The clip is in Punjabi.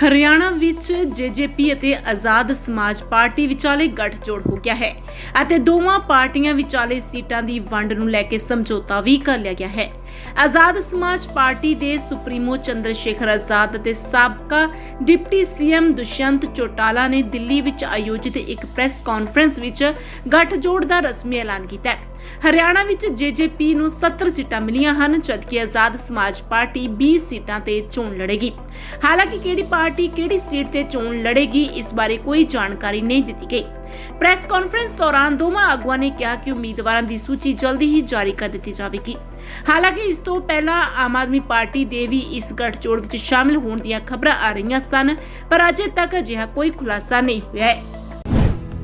ਹਰਿਆਣਾ ਵਿੱਚ ਜੇਜੇਪੀ ਅਤੇ ਆਜ਼ਾਦ ਸਮਾਜ ਪਾਰਟੀ ਵਿਚਾਲੇ ਗੱਠਜੋੜ ਹੋ ਗਿਆ ਹੈ ਅਤੇ ਦੋਵਾਂ ਪਾਰਟੀਆਂ ਵਿਚਾਲੇ ਸੀਟਾਂ ਦੀ ਵੰਡ ਨੂੰ ਲੈ ਕੇ ਸਮਝੌਤਾ ਵੀ ਕਰ ਲਿਆ ਗਿਆ ਹੈ। ਆਜ਼ਾਦ ਸਮਾਜ ਪਾਰਟੀ ਦੇ ਸੁਪਰੀਮੋ ਚੰਦਰ ਸ਼ੇਖਰ ਆਜ਼ਾਦ ਅਤੇ ਸਾਬਕਾ ਡਿਪਟੀ ਸੀਐਮ ਦੁਸ਼ਯੰਤ ਚੋਟਾਲਾ ਨੇ ਦਿੱਲੀ ਵਿੱਚ ਆਯੋਜਿਤ ਇੱਕ ਪ੍ਰੈਸ ਕਾਨਫਰੰਸ ਵਿੱਚ ਗੱਠਜੋੜ ਦਾ ਰਸਮੀ ਐਲਾਨ ਕੀਤਾ ਹੈ। ਹਰਿਆਣਾ ਵਿੱਚ ਜੇਜੇਪੀ ਨੂੰ 70 ਸੀਟਾਂ ਮਿਲੀਆਂ ਹਨ, ਜਦਕਿ ਆਜ਼ਾਦ ਸਮਾਜ ਪਾਰਟੀ 20 ਸੀਟਾਂ ਤੇ ਚੋਣ ਲੜੇਗੀ। ਹਾਲਾਂਕਿ ਕਿਹੜੀ ਪਾਰਟੀ ਕਿਹੜੀ ਸੀਟ ਤੇ ਚੋਣ ਲੜੇਗੀ, ਇਸ ਬਾਰੇ ਕੋਈ ਜਾਣਕਾਰੀ ਨਹੀਂ ਦਿੱਤੀ ਗਈ। ਪ੍ਰੈਸ ਕਾਨਫਰੰਸ ਦੌਰਾਨ ਦੋਵਾਂ ਆਗੂਆਂ ਨੇ ਕਿਹਾ ਕਿ ਉਮੀਦਵਾਰਾਂ ਦੀ ਸੂਚੀ ਜਲਦੀ ਹੀ ਜਾਰੀ ਕਰ ਦਿੱਤੀ ਜਾਵੇਗੀ। ਹਾਲਾਂਕਿ ਇਸ ਤੋਂ ਪਹਿਲਾਂ ਆਮ ਆਦਮੀ ਪਾਰਟੀ ਦੇ ਵੀ ਇਸ ਗੱਠਜੋੜ ਵਿੱਚ ਸ਼ਾਮਿਲ ਹੋਣ ਦੀਆਂ ਖਬਰਾਂ ਆ ਰਹੀਆਂ ਸਨ, ਪਰ ਅਜੇ ਤੱਕ ਅਜਿਹਾ ਕੋਈ ਖੁਲਾਸਾ ਨਹੀਂ ਹੋਇਆ ਹੈ।